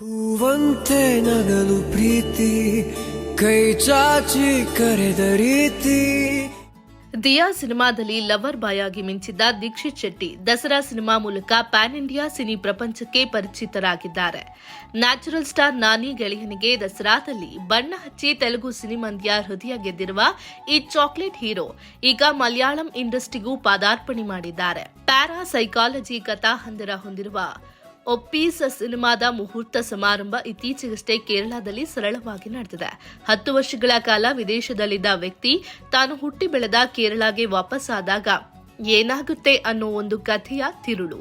ಹೂವಂತೆ ನಗಲು ಪ್ರೀತಿ, ಕೈ ಚಾಚಿ ಕರೆದ ರೀತಿ. ದಿಯಾ ಸಿನಿಮಾದಲ್ಲಿ ಲವರ್ ಬಾಯ್ ಆಗಿ ಮಿಂಚಿದ್ದ ದೀಕ್ಷಿತ್ ಶೆಟ್ಟಿ ದಸರಾ ಸಿನಿಮಾ ಮೂಲಕ ಪ್ಯಾನ್ ಇಂಡಿಯಾ ಸಿನಿ ಪ್ರಪಂಚಕ್ಕೆ ಪರಿಚಿತರಾಗಿದ್ದಾರೆ. ನ್ಯಾಚುರಲ್ ಸ್ಟಾರ್ ನಾನಿ ಗೆಳೆಯನಿಗೆ ದಸರಾದಲ್ಲಿ ಬಣ್ಣ ಹಚ್ಚಿ ತೆಲುಗು ಸಿನಿಮಂದಿಯ ಹೃದಯ ಗೆದ್ದಿರುವ ಈ ಚಾಕ್ಲೇಟ್ ಹೀರೋ ಈಗ ಮಲಯಾಳಂ ಇಂಡಸ್ಟ್ರಿಗೂ ಪಾದಾರ್ಪಣೆ ಮಾಡಿದ್ದಾರೆ. ಪ್ಯಾರಾ ಸೈಕಾಲಜಿ ಕಥಾ ಹಂದಿರ ಹೊಂದಿರುವ ಒಪ್ಪೀಸ್ ಸಿನಿಮಾದ ಮುಹೂರ್ತ ಸಮಾರಂಭ ಇತ್ತೀಚೆಗಷ್ಟೇ ಕೇರಳದಲ್ಲಿ ಸರಳವಾಗಿ ನಡೆದಿದೆ. ಹತ್ತು ವರ್ಷಗಳ ಕಾಲ ವಿದೇಶದಲ್ಲಿದ್ದ ವ್ಯಕ್ತಿ ತಾನು ಹುಟ್ಟಿ ಬೆಳೆದ ಕೇರಳಗೆ ವಾಪಸ್ಸಾದಾಗ ಏನಾಗುತ್ತೆ ಅನ್ನೋ ಒಂದು ಕಥೆಯ ತಿರುಳು.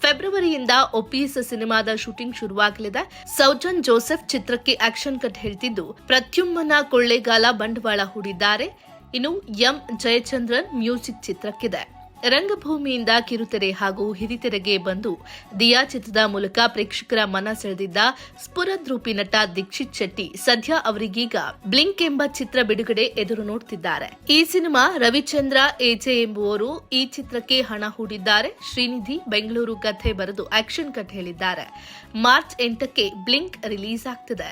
ಫೆಬ್ರವರಿಯಿಂದ ಒಪೀಸ್ ಸಿನಿಮಾದ ಶೂಟಿಂಗ್ ಶುರುವಾಗಲಿದೆ. ಸೌಜನ್ ಜೋಸೆಫ್ ಚಿತ್ರಕ್ಕೆ ಆಕ್ಷನ್ ಕಟ್ ಹೇಳ್ತಿದ್ದು, ಪ್ರತ್ಯುಮ್ಮನ ಕೊಳ್ಳೇಗಾಲ ಬಂಡವಾಳ ಹೂಡಿದ್ದಾರೆ. ಇನ್ನು ಎಂ. ಜಯಚಂದ್ರನ್ ಮ್ಯೂಸಿಕ್ ಚಿತ್ರಕ್ಕಿದೆ. ರಂಗಭೂಮಿಯಿಂದ ಕಿರುತೆರೆ ಹಾಗೂ ಹಿರಿತೆರೆಗೆ ಬಂದು ದಿಯಾ ಚಿತ್ರದ ಮೂಲಕ ಪ್ರೇಕ್ಷಕರ ಮನ ಸೆಳೆದಿದ್ದ ಸ್ಫುರದ್ರೂಪಿ ನಟ ದೀಕ್ಷಿತ್ ಶೆಟ್ಟಿ ಸದ್ಯ ಅವರಿಗೀಗ ಬ್ಲಿಂಕ್ ಎಂಬ ಚಿತ್ರ ಬಿಡುಗಡೆ ಎದುರು ನೋಡುತ್ತಿದ್ದಾರೆ ಈ ಸಿನಿಮಾ ರವಿಚಂದ್ರ, ಎಜೆ ಎಂಬುವರು ಈ ಚಿತ್ರಕ್ಕೆ ಹಣ ಹೂಡಿದ್ದಾರೆ. ಶ್ರೀನಿಧಿ ಬೆಂಗಳೂರು ಕಥೆ ಬರೆದು ಆಕ್ಷನ್ ಕಟ್ ಹೇಳಿದ್ದಾರೆ ಮಾರ್ಚ್ ಎಂಟಕ್ಕೆ ಬ್ಲಿಂಕ್ ರಿಲೀಸ್ ಆಗ್ತಿದೆ.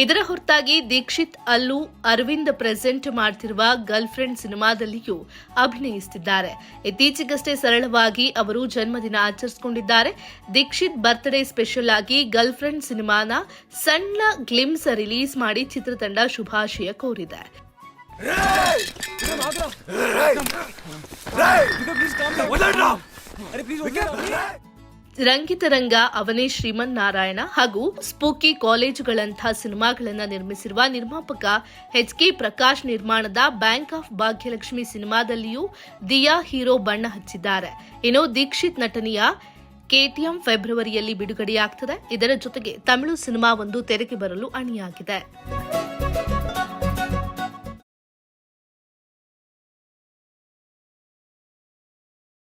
ಇದರ ಹೊರತಾಗಿ ದೀಕ್ಷಿತ್ ಅಲ್ಲು ಅರವಿಂದ್ ಪ್ರೆಸೆಂಟ್ ಮಾಡ್ತಿರುವ ಗರ್ಲ್ ಫ್ರೆಂಡ್ ಸಿನಿಮಾದಲ್ಲಿಯೂ ಅಭಿನಯಿಸುತ್ತಿದ್ದಾರೆ ಇತ್ತೀಚೆಗಷ್ಟೇ ಸರಳವಾಗಿ ಅವರು ಜನ್ಮದಿನ ಆಚರಿಸಿಕೊಂಡಿದ್ದಾರೆ ದೀಕ್ಷಿತ್ ಬರ್ತ್ಡೇ ಸ್ಪೆಷಲ್ ಆಗಿ ಗರ್ಲ್ ಫ್ರೆಂಡ್ ಸಿನಿಮಾನ ಸಣ್ಣ ಗ್ಲಿಮ್ಸ್ ರಿಲೀಸ್ ಮಾಡಿ ಚಿತ್ರತಂಡ ಶುಭಾಶಯ ಕೋರಿದೆ ರಂಗಿತರಂಗ, ಅವನೇ ಶ್ರೀಮನ್ ನಾರಾಯಣ ಹಾಗೂ ಸ್ಪೂಕಿ ಕಾಲೇಜುಗಳಂತಹ ಸಿನಿಮಾಗಳನ್ನು ನಿರ್ಮಿಸಿರುವ ನಿರ್ಮಾಪಕ ಎಚ್ ಕೆ ಪ್ರಕಾಶ್ ನಿರ್ಮಾಣದ ಬ್ಯಾಂಕ್ ಆಫ್ ಭಾಗ್ಯಲಕ್ಷ್ಮಿ ಸಿನಿಮಾದಲ್ಲಿಯೂ ದಿಯಾ ಹೀರೋ ಬಣ್ಣ ಹಚ್ಚಿದ್ದಾರೆ. ಇನ್ನು ದೀಕ್ಷಿತ್ ನಟನೆಯ ಕೆಟಿಎಂ ಫೆಬ್ರವರಿಯಲ್ಲಿ ಬಿಡುಗಡೆಯಾಗ್ತದೆ. ಇದರ ಜೊತೆಗೆ ತಮಿಳು ಸಿನಿಮಾ ಒಂದು ತೆರೆಗೆ ಬರಲು ಅಣಿಯಾಗಿದೆ.